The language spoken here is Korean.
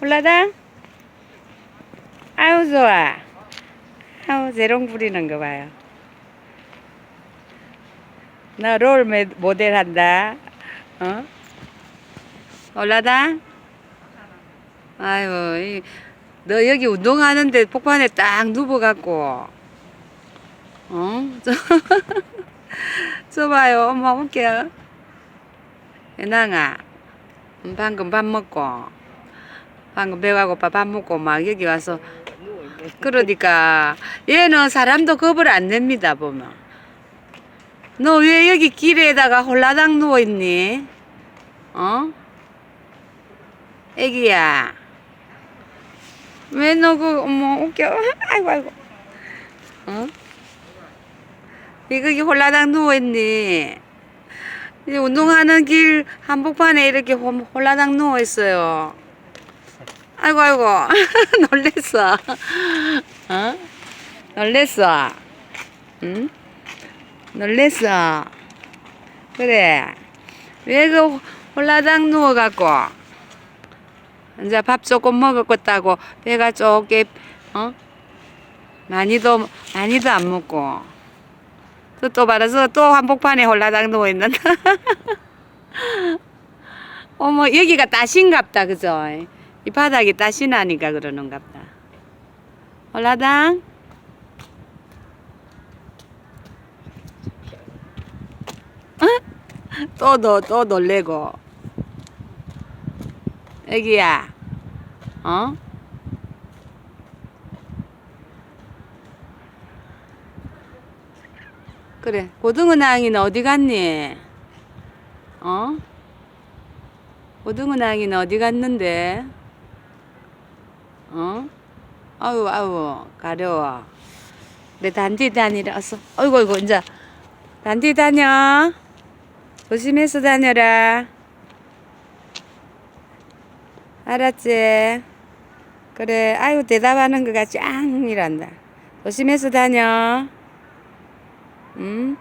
올라당? 아유, 좋아. 아우, 재롱 부리는 거 봐요. 나 롤 모델 한다. 어? 올라당? 아유, 이, 너 여기 운동하는데 폭판에 딱 누워갖고, 어? 저, 저 봐요. 엄마 볼게요. 애낭아, 방금 밥 먹고, 방금 배가 고파 밥 먹고 막 여기 와서, 그러니까, 얘는 사람도 겁을 안 냅니다, 보면. 너 왜 여기 길에다가 홀라당 누워있니? 어? 애기야. 왜 너 그, 어머, 웃겨. 아이고, 아이고. 어? 왜 거기 홀라당 누워있니? 운동하는 길 한복판에 이렇게 홀- 홀라당 누워있어요. 아이고, 아이고. 놀랬어. 어? 놀랬어. 응? 놀랬어. 그래. 왜 그 홀라당 누워갖고. 이제 밥 조금 먹었다고 배가 쪼개 어 많이도 많이도 안 먹고 또 또 말아서 또 한복판에 홀라당 누워 있는 어머 여기가 따신갑다 그죠 이 바닥이 따신하니까 그러는갑다 홀라당 또너또 놀래고 애기야, 어? 그래, 고등어 낭이는 어디 갔니? 어? 고등어 낭이는 어디 갔는데? 어? 아유, 아유, 가려워. 내 단디 다니라, 어서. 어이구, 어이구, 이제. 단디 다녀. 조심해서 다녀라. 알았지? 그래, 아유, 대답하는 거가 짱 이란다. 조심해서 다녀. 응?